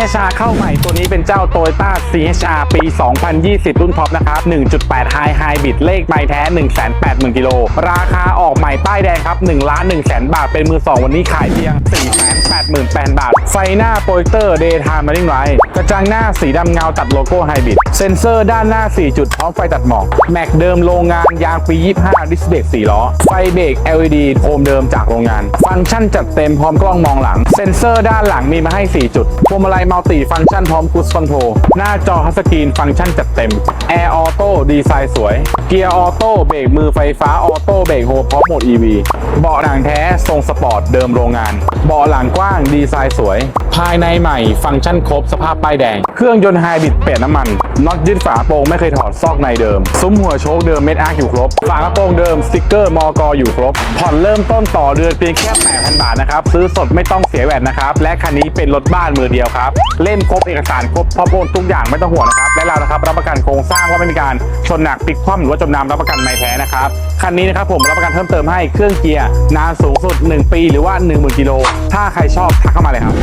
CHR เข้าใหม่ตัวนี้เป็นเจ้า Toyota CHR ปี 2020 รุ่นท็อปนะครับ 1.8 High Hybrid เลขใบแท้ 180,000 กิโล ราคา ม่ป้ายแดงครับ1ล้าน1แสนบาท เป็นมือ 2 วันนี้ขายเพียง 488,000 บาท ไฟหน้าโปรเจคเตอร์ Daytime Running Light กระจังหน้าสีดำเงาตัดโลโก้ไฮบริดเซ็นเซอร์ด้านหน้า 4 จุดพร้อมไฟตัดหมอก แม็กเดิมโรงงานยางปี 25 ดิสเบรก4ล้อ ไฟเบรก LED โคมเดิมจากโรงงาน ฟังก์ชันจัดเต็มพร้อมกล้องมองหลัง เซ็นเซอร์ด้านหลังมีมาให้ 4 จุดพวงมาลัยมัลติฟังก์ชันพร้อมคูสคอนโทรหน้าจอทัชสกรีนฟังก์ชันจัดเต็มแอร์ออโต้ดีไซน์สวยเกียร์ออโต้เบรกมือไฟฟ้าออโต้เบรกโฮพร้อมโหมด EV เบาะหนังแท้ทรงสปอร์ตเดิมโรงงาน เบาะหลังกว้างดีไซน์สวย ภายในใหม่ ฟังก์ชันครบ สภาพป้ายแดง เครื่องยนต์ไฮบริดเปลี่ยนน้ำมันน็อตยึดฝาโปรงไม่เคยถอดซอกในเดิม ซุ้มหัวโชคเดิมเม็ดอาร์คอยู่ครบ ฝากระโปรงเดิมสติกเกอร์มอกอยู่ครบ ผ่อนเริ่มต้นต่อเดือนเพียงแค่8,000 บาทนะครับ ซื้อสดไม่ต้องเสียแหวดนะครับ และคันนี้เป็นรถบ้านมือเดียวครับ เล่มครบเอกสารครบพร้อมโอนทุกอย่างไม่ต้องห่วงนะครับ และเรานะครับรับประกันโครงสร้างว่าไม่มีการชนหนักพลิกคว่ำหรือว่าจมน้ำรับประกันไม่แท้นะครับคันนี้นะครับผมรับประกันเพิ่มเติมให้เครื่องเกียร์นานสูงสุด 1 ปี หรือว่า 10,000กิโลถ้าใครชอบทักเข้ามาเลยครับ